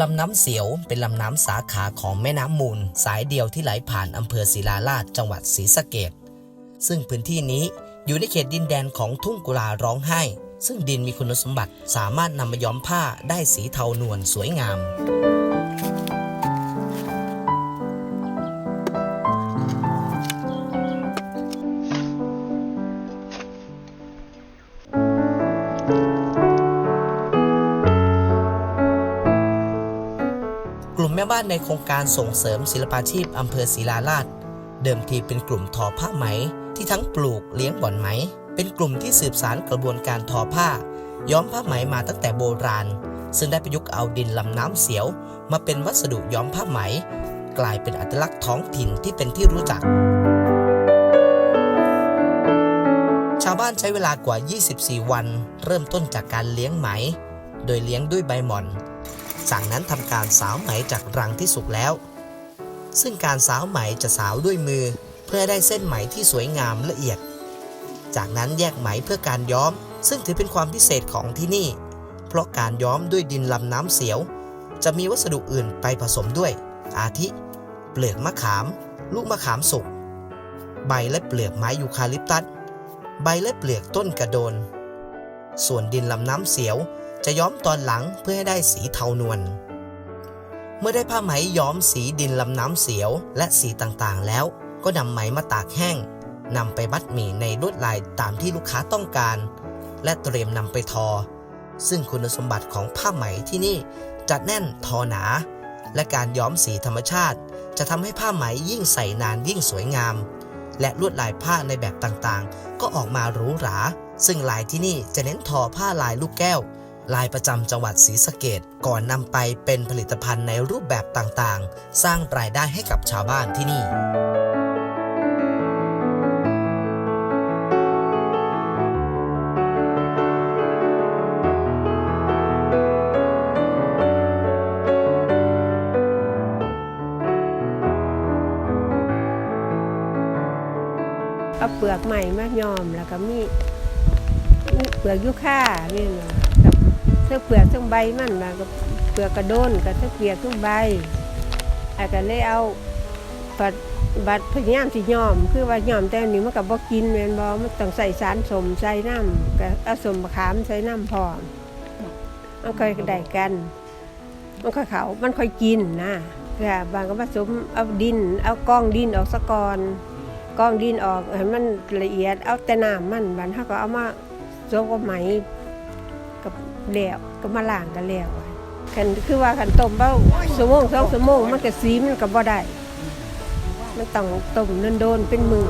ลำน้ำเสียวเป็นลำน้ำสาขาของแม่น้ำมูล สายเดียวที่ไหลผ่านอำเภอศิลาราชจังหวัดศรีสะเกดซึ่งพื้นที่นี้อยู่ในเขตดินแดนของทุ่งกุลาร้องไห้ ซึ่งดินมีคุณสมบัติสามารถนำมาย้อมผ้าได้สีเทานวลสวยงาม มแม่บ้านในโครงการส่งเสริมศิลปาชีพอำเภอศรีลาราชเดิมทีเป็นกลุ่มทอผ้าไหม ที่ทั้งปลูกเลี้ยงบ่อนไหม เป็นกลุ่มที่สืบสารกระบวนการทอผ้า ย้อมผ้าไหมมาตั้งแต่โบราณ ซึ่งได้ประยุกต์เอาดินลำน้ำเสียว มาเป็นวัสดุย้อมผ้าไหม กลายเป็นอัตลักษณ์ท้องถิ่นที่เป็นที่รู้จัก ชาวบ้านใช้เวลากว่า 24 วัน เริ่มต้นจากการเลี้ยงไหม โดยเลี้ยงด้วยใบหม่อน จากนั้นทำการสาวไหมจากรังที่สุกแล้ว ซึ่งการสาวไหมจะสาวด้วยมือ เพื่อได้เส้นไหมที่สวยงามละเอียด จากนั้นแยกไหมเพื่อการย้อม ซึ่งถือเป็นความพิเศษของที่นี่ เพราะการย้อมด้วยดินลำน้ำเสียว จะมีวัสดุอื่นไปผสมด้วย อาทิ เปลือกมะขาม ลูกมะขามสุก ใบและเปลือกไม้ยูคาลิปตัส ใบและเปลือกต้นกระโดน ส่วนดินลำน้ำเสียว จะย้อมตอนหลังเพื่อให้ได้สีเทานวล เมื่อได้ผ้าไหมย้อมสีดินลำน้ำเสียวและสีต่างๆแล้ว ก็นำไหมมาตากแห้งนำไปมัดหมี่ในลวดลายตามที่ลูกค้าต้องการ และเตรียมนำไปทอ ซึ่งคุณสมบัติของผ้าไหมที่นี่จะแน่นทอหนา และการย้อมสีธรรมชาติ จะทำให้ผ้าไหมยิ่งใส่นานยิ่งสวยงาม และลวดลายผ้าในแบบต่างๆ ก็ออกมาหรูหรา ซึ่งลายที่นี่จะเน้นทอผ้าลายลูกแก้ว ลายประจำจังหวัดศรีสะเกดก่อนนำไปเป็นผลิตภัณฑ์ในรูปแบบต่างๆ สร้างรายได้ให้กับชาวบ้านที่นี่เอาเปลือกใหม่มายอมแล้วก็มีเปลือกยูค่าเนี่นะกับเสื้อเปลือกเสื้อใบมันนะกับเปลือกกระโดนกับเสื้อเปลือกเสื้อใบอาก็เลยเอาบัดบัดพยายามสิยอม คือว่ายอมแต่อันนี้มันกับบ่กินแม่นบ่มันต้องใส่สารสมใส่น้ำกับเอาสมมะขามใส่น้ำพร้อมมันค่อยได้กัน มันค่อยเขามันค่อยกินนะค่ะบางก็ผสมเอาดิน เอากองดินออกสะกอนกองดินออกให้มันละเอียดเอาแต่น้ำมันบันเขาก็เอามาโซกไหม กับแล้วก็มาล้างกันแล้วคันคือว่าคันต้มเบ้าชั่วโมงสองชั่วโมงมันก็สีมันก็บ่ได้ มันต้องต้มนนโดนๆเป็นมือ